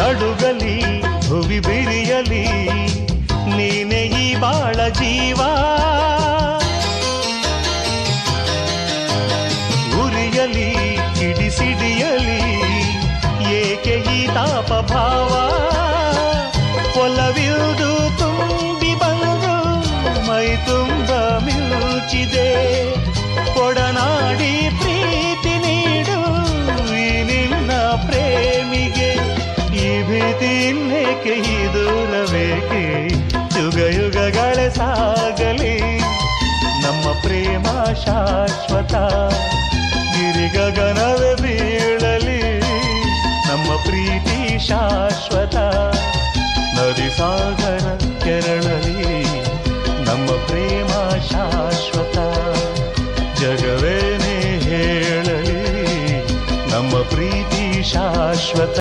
ನಡುಗಲಿ, ಭುವಿ ಬಿರಿಯಲಿ, ನೀನೆ ಈ ಬಾಳ ಜೀವ. ಉರಿಯಲಿ, ಕಿಡಿಸಿಡಿಯಲಿ, ಏಕೆ ಈ ತಾಪ ಭಾವ ಒಲವಿಲ್ದು ತುಂಬಿ ಬಂದು ಮೈ ತುಂಬ ಇನ್ನೇಕೆ ಈ ದೂರವೇಕೆ ಯುಗ ಯುಗಗಳ ಸಾಗಲಿ. ನಮ್ಮ ಪ್ರೇಮ ಶಾಶ್ವತ. ಗಿರಿ ಗಗನವೇ ಬೀಳಲಿ. ನಮ್ಮ ಪ್ರೀತಿ ಶಾಶ್ವತ. ನದಿ ಸಾಗರ ಕೆರಳಲಿ. ನಮ್ಮ ಪ್ರೇಮ ಶಾಶ್ವತ. ಜಗವೇನೇ ಹೇಳಲಿ. ನಮ್ಮ ಪ್ರೀತಿ ಶಾಶ್ವತ.